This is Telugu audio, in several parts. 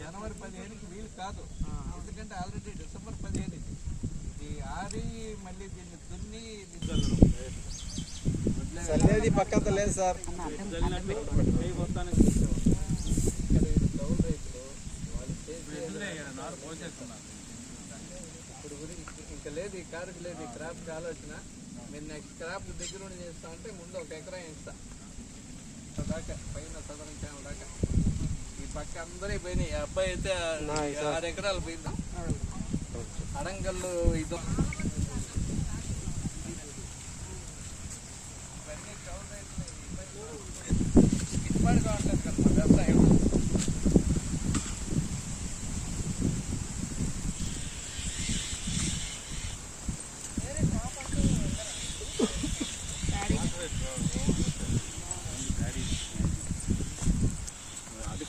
జనవరి పదిహేనుకి వీలు కాదు. ఎందుకంటే ఆల్రెడీ డిసెంబర్ పదిహేను ఇది ఇది ఆడి మళ్ళీ దీన్ని దున్ని చల్లేది పక్కంత లేదు సార్. ఇక్కడ ఇది కౌలు రైతులు వాళ్ళు చేసే ఇప్పుడు గురించి ఇంకా లేదు ఈ కారుకి లేదు ఈ క్రాప్కి ఆలోచన. మీరు నెక్స్ట్ క్రాప్ దగ్గర ఉండి చేస్తా అంటే ముందు ఒక ఎకరం ఇస్తా దాకా పైన సదరం ఛానల్ దాకా. ఈ పక్క అందరూ పోయినాయి. ఈ అబ్బాయి అయితే ఆరు ఎకరాలు పోయిందా. అడంగల్లు ఇది.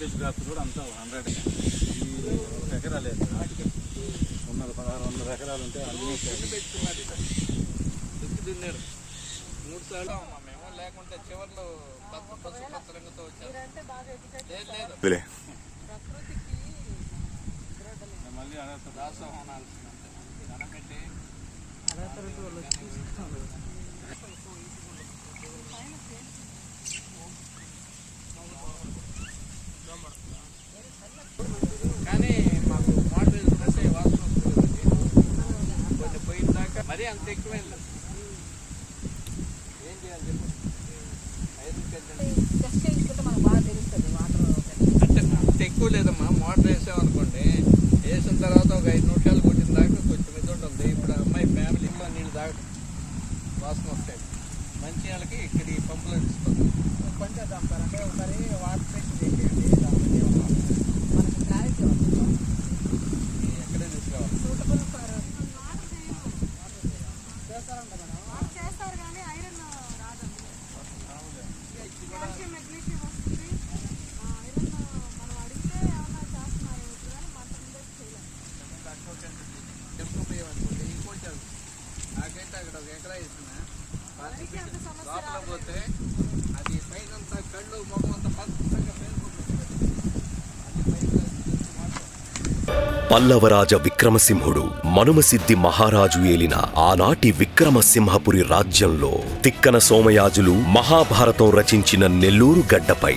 ఆర్టికల్స్ క్రాప్స్ కూడా అంతా హండ్రెడ్ ఎకరాలే వందల పదహారు వందల ఎకరాలు ఉంటే అన్ని. దుక్కి దున్నారు మూడు సార్లు. మేము లేకుంటే చివర్లో వచ్చారు లేదు మళ్ళీ అదే అనాల్సిందంటే దండం మరీ అంత ఎక్కువైంది ఏం చేయాలి చెప్పు? అంటే అంత ఎక్కువ లేదమ్మా మోటార్ వేసామనుకోండి వేసిన తర్వాత ఒక ఐదు నిమిషాలు కొట్టిన దాకా కొంచెం ఇది ఉంటుంది. ఇప్పుడు అమ్మాయి ఫ్యామిలీలో నీళ్ళు తాగదు వాసన వస్తాయి. మంచి వాళ్ళకి ఇక్కడ ఈ పంపులో ఇస్తుంది పని చేద్దాం సార్. అంటే ఒకసారి వాటర్ నాకైతే అక్కడ ఒక ఎకరా లోపల పోతే అది కళ్ళు మొహం అంతా పచ్చగా పల్లవరాజ విక్రమసింహుడు మనుమసిద్ధి మహారాజు ఏలిన ఆనాటి విక్రమసింహపురి రాజ్యంలో తిక్కన సోమయాజులు మహాభారతం రచించిన నెల్లూరు గడ్డపై.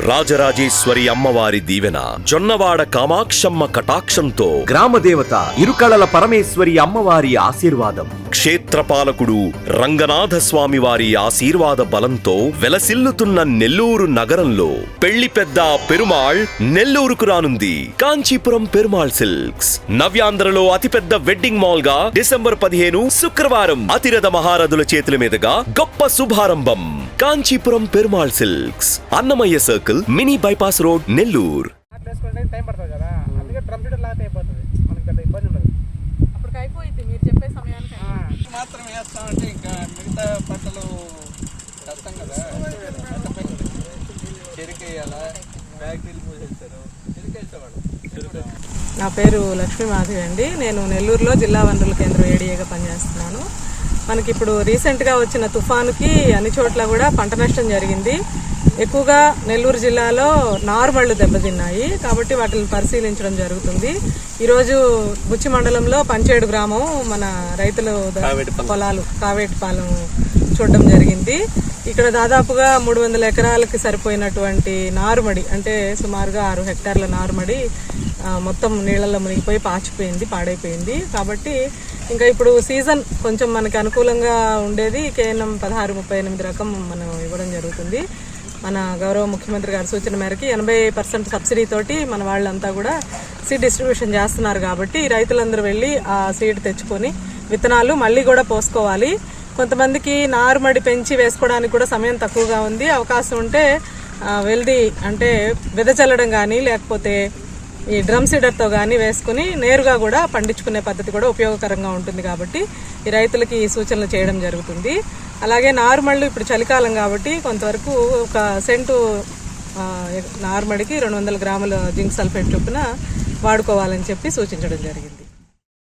రాజరాజేశ్వరి అమ్మవారి దీవెన. జొన్నవాడ కామాక్షమ్మ కటాక్షంతో. గ్రామదేవత ఇరుకళల పరమేశ్వరి అమ్మవారి ఆశీర్వాదం. క్షేత్రపాలకుడు రంగనాథ స్వామి వారి ఆశీర్వాద బలంతో వెలసిల్లుతున్న నెల్లూరు నగరంలో పెళ్ళి పెద్ద పెరుమాళ్ నెల్లూరుకు రానుంది. కాంచీపురం పెరుమాళ్ సిల్క్స్. నవ్యాంధ్రలో అతిపెద్ద వెడ్డింగ్ మాల్గా డిసెంబర్ పదిహేను శుక్రవారం అతిరథ మహారథుల చేతుల మీదుగా గొప్ప శుభారంభం. Kanchipuram Perumal silks Annamayya circle mini bypass road Nellore. Time పడుతుంది కదా? అందుకే డ్రమ్ షీట్ లాట్ అయిపోతుంది. మనకి పెద్ద ఇబ్బంది ఉండదు. అప్పటికి అయిపోయింది మీరు చెప్పే సమయానికి మాత్రం వేస్తామంటే ఇంకా మిగతా పంటలు కష్టం కదా? నా పేరు లక్ష్మీ మాధవి అండి. నేను నెల్లూరులో జిల్లా వనరుల కేంద్రం ఏడీఏగా పనిచేస్తున్నాను. మనకి ఇప్పుడు రీసెంట్గా వచ్చిన తుఫానుకి అన్ని చోట్ల కూడా పంట నష్టం జరిగింది. ఎక్కువగా నెల్లూరు జిల్లాలో నార్మళ్ళు దెబ్బతిన్నాయి. కాబట్టి వాటిని పరిశీలించడం జరుగుతుంది. ఈరోజు బుచ్చి మండలంలో పంచేడు గ్రామం మన రైతులు పొలాలు కావేటిపాలెం చూడడం జరిగింది. ఇక్కడ దాదాపుగా మూడు వందల ఎకరాలకి సరిపోయినటువంటి నారుమడి అంటే సుమారుగా ఆరు హెక్టార్ల నారుమడి మొత్తం నీళ్ళల్లో మునిగిపోయి పాచిపోయింది పాడైపోయింది. కాబట్టి ఇంకా ఇప్పుడు సీజన్ కొంచెం మనకి అనుకూలంగా ఉండేది. కేఎన్ఎం పదహారు ముప్పై ఎనిమిది రకం మనం ఇవ్వడం జరుగుతుంది. మన గౌరవ ముఖ్యమంత్రి గారి సూచన మేరకి ఎనభై పర్సెంట్ సబ్సిడీతోటి మన వాళ్ళంతా కూడా సీడ్ డిస్ట్రిబ్యూషన్ చేస్తున్నారు కాబట్టి రైతులందరూ వెళ్ళి ఆ సీడ్ తెచ్చుకొని విత్తనాలు మళ్ళీ కూడా పోసుకోవాలి. కొంతమందికి నారుమడి పెంచి వేసుకోవడానికి కూడా సమయం తక్కువగా ఉంది. అవకాశం ఉంటే వెల్ది అంటే వెదజల్లడం కానీ లేకపోతే ఈ డ్రమ్ సీడర్తో కానీ వేసుకుని నేరుగా కూడా పండించుకునే పద్ధతి కూడా ఉపయోగకరంగా ఉంటుంది కాబట్టి ఈ రైతులకి ఈ సూచనలు చేయడం జరుగుతుంది. అలాగే నారుమళ్ళు ఇప్పుడు చలికాలం కాబట్టి కొంతవరకు ఒక సెంటు నార్మల్కి రెండు వందల గ్రాముల జింక్ సల్ఫేట్ చొప్పున వాడుకోవాలని చెప్పి సూచించడం జరిగింది.